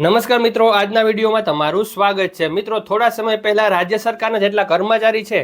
નમસ્કાર મિત્રો, આજના વિડીયોમાં તમારું સ્વાગત છે. મિત્રો, થોડા સમય પહેલા રાજ્ય સરકારના જેટલા કર્મચારી છે,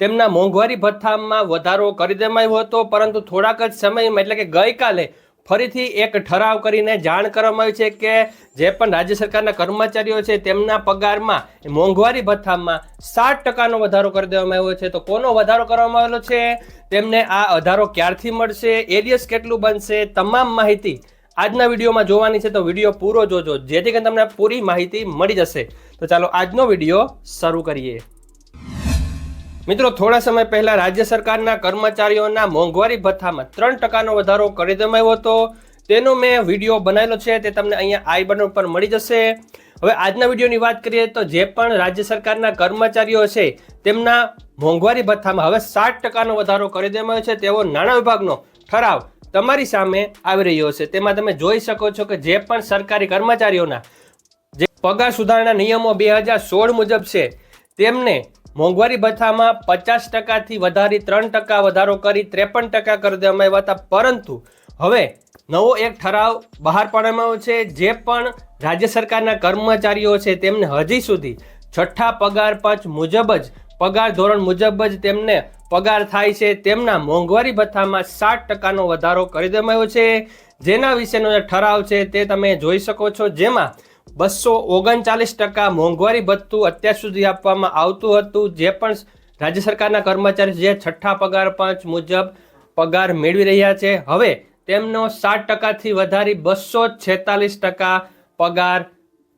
તેમના મોંઘવારી ભથ્થામાં વધારો કરી દેવામાં આવ્યો હતો, પરંતુ થોડાક જ સમયમાં, એટલે કે ગઈકાલે, ફરીથી એક ઠરાવ કરીને જાણ કરવામાં આવી છે કે જે પણ રાજ્ય સરકારના કર્મચારીઓ છે, તેમના પગારમાં મોંઘવારી ભથ્થામાં સાત ટકાનો વધારો કરી દેવામાં આવ્યો છે. તો કોનો વધારો કરવામાં આવેલો છે? તેમને આ વધારો ક્યારથી મળશે? એરિયસ કેટલું બનશે? તમામ માહિતી આજના વિડીયોમાં જોવાની છે તો વીડિયો પૂરો જોજો. જેથી કરીને તમને પૂરી માહિતી મળી જશે. તો ચાલો આજનો વીડિયો શરૂ કરીએ. મિત્રો, થોડા સમય પહેલા રાજ્ય સરકારના કર્મચારીઓના મોંઘવારી ભથ્થામાં ત્રણ ટકાનો વધારો કરી દેવામાં આવ્યો હતો. તેનો મેં વીડિયો બનાવેલો છે, તે તમને અહીંયા આઈ બટન ઉપર મળી જશે. હવે આજના વિડીયોની વાત કરીએ તો જે પણ રાજ્ય સરકારના કર્મચારીઓ છે, તેમના મોંઘવારી ભથ્થામાં હવે સાત ટકાનો વધારો કરી દેવામાં આવ્યો છે. તેવો નાણાં વિભાગનો ઠરાવ તમારી સામે આવી રહ્યો છે. તેમાં તમે જોઈ શકો છો કે જે પણ સરકારી કર્મચારીઓના જે પગાર સુધારણા નિયમો બે હજાર સોળ મુજબ છે, તેમને મોંઘવારી ભથ્થામાં પચાસ ટકાથી વધારી ત્રણ ટકા વધારો કરી ત્રેપન ટકા કરી દેવામાં આવ્યા હતા. પરંતુ હવે નવો એક ઠરાવ બહાર પાડવામાં આવ્યો છે. જે પણ રાજ્ય સરકારના કર્મચારીઓ છે, તેમને હજી સુધી છઠ્ઠા પગાર પંચ મુજબ જ, પગાર ધોરણ મુજબ જ તેમને પગાર થાય છે, તેમના મોંઘવારી ભથ્થામાં સાત ટકાનો વધારો કરી દેવામાં આવ્યો છે. જેના વિશેનો જે ઠરાવ છે તે તમે જોઈ શકો છો, જેમાં બસો ઓગણચાલીસ ટકા મોંઘવારી ભથ્થું અત્યાર સુધી આપવામાં આવતું હતું. જે પણ રાજ્ય સરકારના કર્મચારી જે છઠ્ઠા પગાર પંચ મુજબ પગાર મેળવી રહ્યા છે. હવે તેમનો સાત ટકાથી વધારી બસો છેતાલીસ ટકા પગાર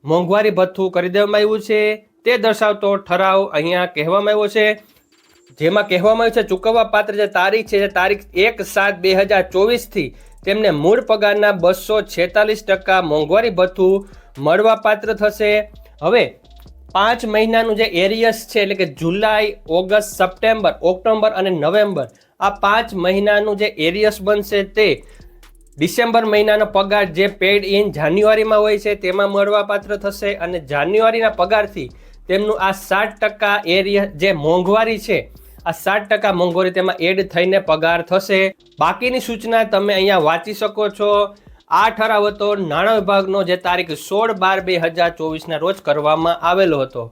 મોંઘવારી ભથ્થું કરી દેવામાં આવ્યું છે. તે દર્શાવતો ઠરાવ અહીંયા કહેવામાં આવ્યો છે. જેમાં કહેવામાં આવ્યું છે, ચૂકવવા પાત્ર જે તારીખ છે તારીખ એક સાત બે હજાર ચોવીસથી તેમને મૂળ પગારના બસો છેતાલીસ ટકા મોંઘવારી ભથ્થું મળવા પાત્ર થશે. હવે પાંચ મહિનાનું જે એરિયસ છે, એટલે કે જુલાઈ, ઓગસ્ટ, સપ્ટેમ્બર ઓક્ટોબર અને નવેમ્બર, આ પાંચ મહિનાનું જે એરિયસ બનશે તે ડિસેમ્બર મહિનાનો પગાર જે પેડ ઇન જાન્યુઆરીમાં હોય છે, તેમાં મળવાપાત્ર થશે અને જાન્યુઆરીના પગારથી તેમનું આ સાત ટકા એરિયસ જે મોંઘવારી છે આ સાત ટકા મોંઘવારી તેમાં એડ થઈને પગાર થશે. બાકીની સૂચના તમે અહીંયા વાંચી શકો છો. આ ઠરાવ હતો નાણાં વિભાગનો જે તારીખ સોળ બાર બે હજાર ચોવીસના રોજ કરવામાં આવેલો હતો.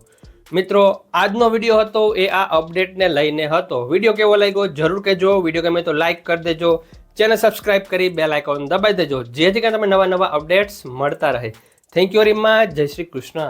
મિત્રો, આજનો વીડિયો હતો એ આ અપડેટને લઈને હતો. વીડિયો કેવો લાગ્યો જરૂર કહેજો. વીડિયો ગમે તો લાઇક કરી દેજો. ચેનલ સબસ્ક્રાઇબ કરી બેલ આઇકોન દબાવી દેજો. જેથી કરીને તમે નવા નવા અપડેટ્સ મળતા રહે. થેન્ક યુ વેરી મચ જય શ્રી કૃષ્ણ.